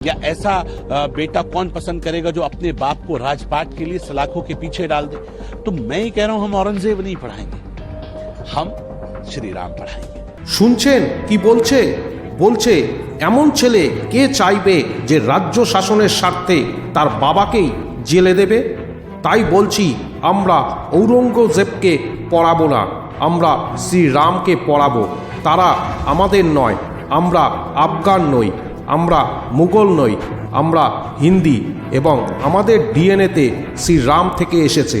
या ऐसा अ, बेटा कौन पसंद करेगा जो अपने बाप को राजपाट के लिए सलाखों के पीछे डाल दे तो मैं ही कह रहा हूं हम औरंगजेब नहीं पढ़ाएंगे हम श्री राम पढ़ाएंगे শুনছেন কি বলছে বলছে এমন ছেলে কে চাইবে যে রাজ্য শাসনের স্বার্থে তার বাবাকেই জেলে দেবে তাই বলছি আমরা ঔরঙ্গজেবকে পড়াবো না আমরা শ্রীরামকে পড়াবো তারা আমাদের নয় আমরা আফগান নই আমরা মুঘল নই, আমরা হিন্দি এবং আমাদের ডিএনএতে শ্রীরাম থেকে এসেছে,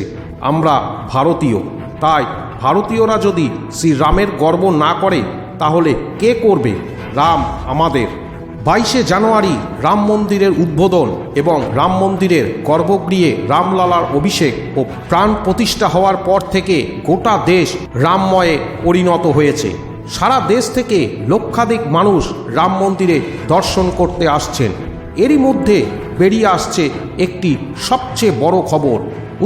আমরা ভারতীয়। তাই ভারতীয়রা যদি শ্রীরামের গর্ব না করে, তাহলে কে করবে? রাম আমাদের। বাইশে জানুয়ারি রাম মন্দিরের উদ্বোধন এবং রাম মন্দিরের গর্ভগৃহে রামলালার অভিষেক ও প্রাণ প্রতিষ্ঠা হওয়ার পর থেকে গোটা দেশ রামময়ে পরিণত হয়েছে। সারা দেশ থেকে লক্ষাধিক মানুষ রাম মন্দিরে দর্শন করতে আসছেন। এরই মধ্যে বেরিয়ে আসছে একটি সবচেয়ে বড় খবর।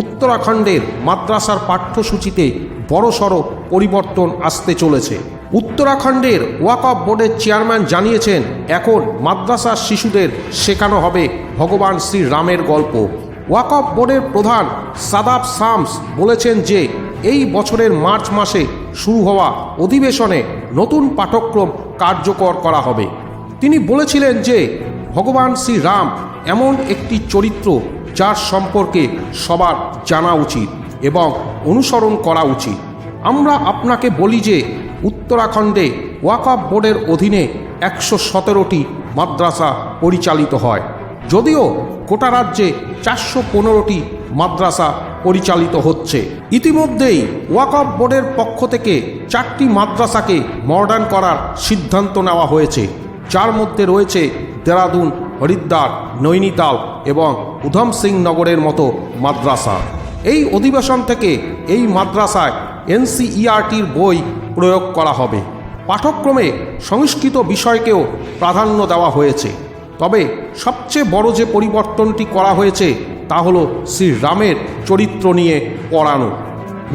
উত্তরাখণ্ডের মাদ্রাসার পাঠ্যসূচিতে বড়সড় পরিবর্তন আসতে চলেছে। উত্তরাখণ্ডের ওয়াকফ বোর্ডের চেয়ারম্যান জানিয়েছেন, এখন মাদ্রাসার শিশুদের শেখানো হবে ভগবান শ্রী রামের গল্প ওয়াকফ বোর্ডের প্রধান সাদাব সামস বলেছেন যে, এই বছরের মার্চ মাসে শুরু হওয়া অধিবেশনে নতুন পাঠ্যক্রম কার্যকর করা হবে। তিনি বলেছিলেন যে, ভগবান শ্রী রাম এমন একটি চরিত্র যার সম্পর্কে সবার জানা উচিত এবং অনুসরণ করা উচিত। আমরা আপনাকে বলি যে, উত্তরাখণ্ডে ওয়াকফ বোর্ডের অধীনে একশো সতেরোটি মাদ্রাসা পরিচালিত হয়। যদিও গোটা রাজ্যে চারশো পনেরোটি মাদ্রাসা পরিচালিত হচ্ছে। ইতিমধ্যেই ওয়াকফ বোর্ডের পক্ষ থেকে চারটি মাদ্রাসাকে মডার্ন করার সিদ্ধান্ত নেওয়া হয়েছে। যার মধ্যে রয়েছে দেরাদুন, হরিদ্বার, নৈনিতাল এবং উধম সিং নগরের মতো মাদ্রাসা। এই অধিবেশন থেকে এই মাদ্রাসায় এনসিইআরটির বই প্রয়োগ করা হবে। পাঠক্রমে সংস্কৃত বিষয়কেও প্রাধান্য দেওয়া হয়েছে। তবে সবচেয়ে বড় যে পরিবর্তনটি করা হয়েছে তা হল শ্রীরামের চরিত্র নিয়ে পড়ানো।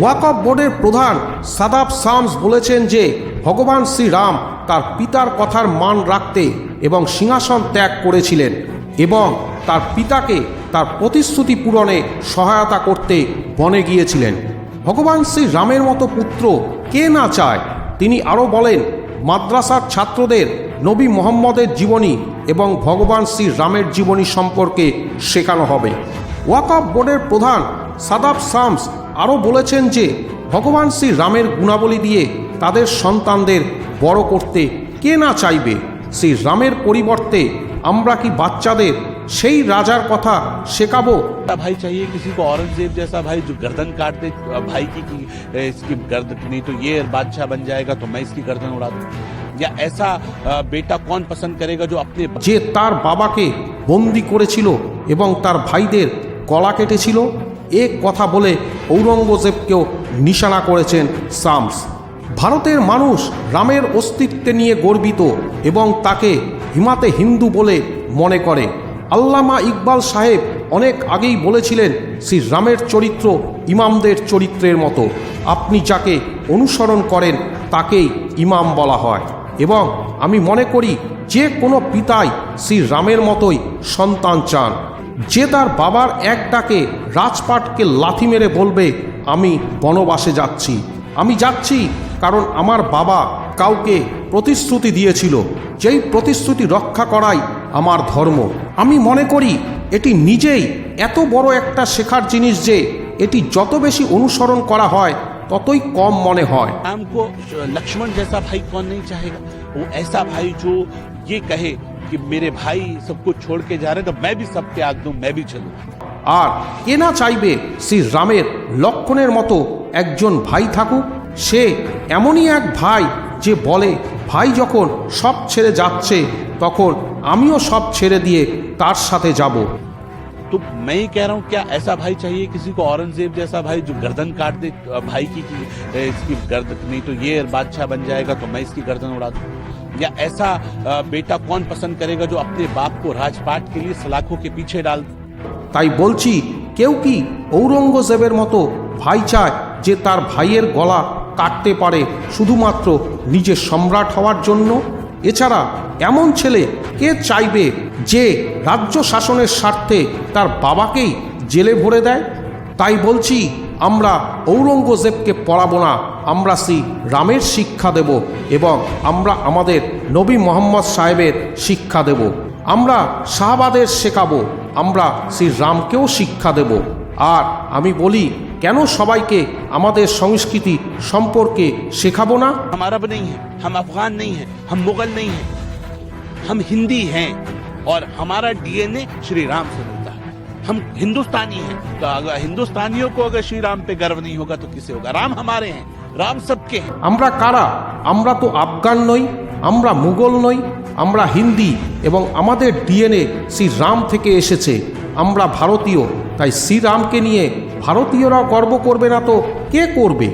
ওয়াকফ বোর্ডের প্রধান সাদাব সামস বলেছেন যে, ভগবান শ্রীরাম তার পিতার কথার মান রাখতে এবং সিংহাসন ত্যাগ করেছিলেন এবং তার পিতাকে তার প্রতিশ্রুতি পূরণে সহায়তা করতে বনে গিয়েছিলেন। ভগবান শ্রী রামের মতো পুত্র কে না চায়? তিনি আরও বলেন, মাদ্রাসার ছাত্রদের নবী মোহাম্মদের জীবনী এবং ভগবান শ্রী রামের জীবনী সম্পর্কে শেখানো হবে ওয়াকফ বোর্ডের প্রধান সাদাব সামস আরও বলেছেন যে ভগবান শ্রী রামের গুণাবলী দিয়ে তাদের সন্তানদের বড় করতে কে না চাইবে শ্রী রামের পরিবর্তে আমরা কি বাচ্চাদের সেই রাজার কথা শেখাবো ऐसा भाई चाहिए किसी को औरंगजेब जैसा भाई जो गर्दन काट दे भाई की, की ए, इसकी गर्दन नहीं तो ये बादशाह बन जाएगा तो मैं इसकी गर्दन उड़ा दूं या ऐसा अ, बेटा कौन पसंद करेगा जो अपने যে তার বাবাকে বন্দি করেছিল এবং তার ভাইদের গলা কেটেছিল এ কথা বলে ঔরঙ্গজেবকেও নিশানা করেছেন সামস ভারতের মানুষ রামের অস্তিত্বে নিয়ে গর্বিত এবং তাকে হিমাতে হিন্দু বলে মনে করে আল্লামা ইকবাল সাহেব অনেক আগেই বলেছিলেন শ্রী রামের চরিত্র ইমামদের চরিত্রের মতো আপনি যাকে অনুসরণ করেন তাকেই ইমাম বলা হয় এবং আমি মনে করি যে কোনো পিতাই শ্রী রামের মতোই সন্তান চান। যে তার বাবার এক ডাকে রাজপাটকে লাথি মেরে বলবে, আমি বনবাসে যাচ্ছি। আমি যাচ্ছি কারণ আমার বাবা কাউকে প্রতিশ্রুতি দিয়েছিল। যেই প্রতিশ্রুতি রক্ষা করাই আমার ধর্ম। আমি মনে করি এটি নিজেই এত বড় একটা শেখার জিনিস যে এটি যত বেশি অনুসরণ করা হয় ততই কম মনে হয় राम को लक्ष्मण जैसा भाई कौन नहीं चाहेगा वो ऐसा भाई जो ये कहे कि मेरे भाई सबको छोड़ के जा रहे हैं तो मैं भी सबके आग दूं मैं भी चलूं আর কে না চাইবে শ্রী রামের লক্ষণের মতো একজন ভাই থাকুক সে এমনই এক ভাই যে বলে ভাই যখন সব ছেড়ে যাচ্ছে তখন আমিও সব ছেড়ে দিয়ে তার সাথে যাব तो मैं ही कह रहा हूँ क्या ऐसा भाई चाहिए किसी को औरंगजेब जैसा भाई जो गर्दन काट दे भाई की, की ए, इसकी गर्दन नहीं तो ये बादशाह बन जाएगा तो मैं इसकी गर्दन उड़ा दूं या ऐसा अ, बेटा कौन पसंद करेगा जो अपने बाप को राजपाट के लिए सलाखों के पीछे डाल दे তাই বলছি কেউ কি ঔরঙ্গজেবের মতো ভাই চায় যে তার ভাইয়ের গলা কাটতে পারে শুধুমাত্র নিজের সম্রাট হওয়ার জন্য এছাড়া এমন ছেলে কে চাইবে যে রাজ্য শাসনের স্বার্থে তার বাবাকেই জেলে ভরে দেয়? তাই বলছি, আমরা ঔরঙ্গজেবকে পড়াবো না, আমরা শ্রী রামের শিক্ষা দেব এবং আমরা আমাদের নবী মোহাম্মদ সাহেবের শিক্ষা দেব। আমরা শাহবাদের শেখাবো, আমরা শ্রী রামকেও শিক্ষা দেব। আর আমি বলি, কেন সবাইকে আমাদের সংস্কৃতি সম্পর্কে শেখাবো না? আমার हम अफगान नहीं हैं हम मुगल नहीं हैं हम हिंदी हैं और हमारा डीएनए श्री राम से मिलता है हम हिंदुस्तानी हैं तो अगर हिंदुस्तानियों को अगर श्री राम पे गर्व नहीं होगा तो किसे होगा राम हमारे हैं राम सबके हैं আমরা কারা আমরা তো আফগান নই আমরা মুঘল নই আমরা হিন্দি এবং আমাদের ডিএনএ শ্রী রাম থেকে এসেছে আমরা ভারতীয় তাই শ্রীরামকে নিয়ে ভারতীয়রা গর্ব করবে না তো কে করবে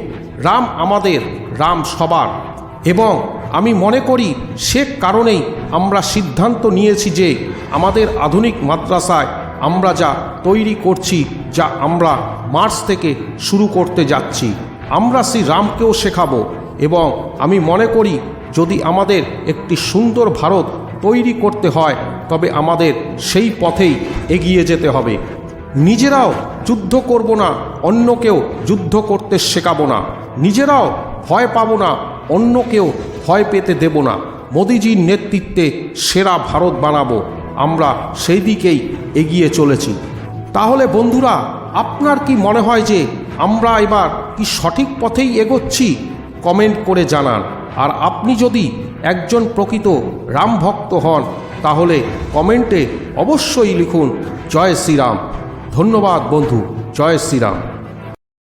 রাম আমাদের রাম সবার এবং আমি মনে করি সে কারণেই আমরা সিদ্ধান্ত নিয়েছি যে আমাদের আধুনিক মাদ্রাসায় আমরা যা তৈরি করছি, যা আমরা মার্চ থেকে শুরু করতে যাচ্ছি, আমরা শ্রী রামকেও শেখাবো। এবং আমি মনে করি যদি আমাদের একটি সুন্দর ভারত তৈরি করতে হয়, তবে আমাদের সেই পথেই এগিয়ে যেতে হবে। নিজেরাও যুদ্ধ করব না, অন্যকেও যুদ্ধ করতে শেখাবো না। নিজেরাও ভয় পাবো না অন্যকেও ভয় পেতে দেব না। মোদিজির নেতৃত্বে সেরা ভারত বানাবো। আমরা সেই দিকেই এগিয়ে চলেছি। তাহলে বন্ধুরা, আপনার কি মনে হয় যে আমরা এবার কি সঠিক পথেই এগোচ্ছি? কমেন্ট করে জানান। আর আপনি যদি একজন প্রকৃত রাম ভক্ত হন, তাহলে কমেন্টে অবশ্যই লিখুন, জয় শ্রীরাম। ধন্যবাদ বন্ধু, জয় শ্রীরাম।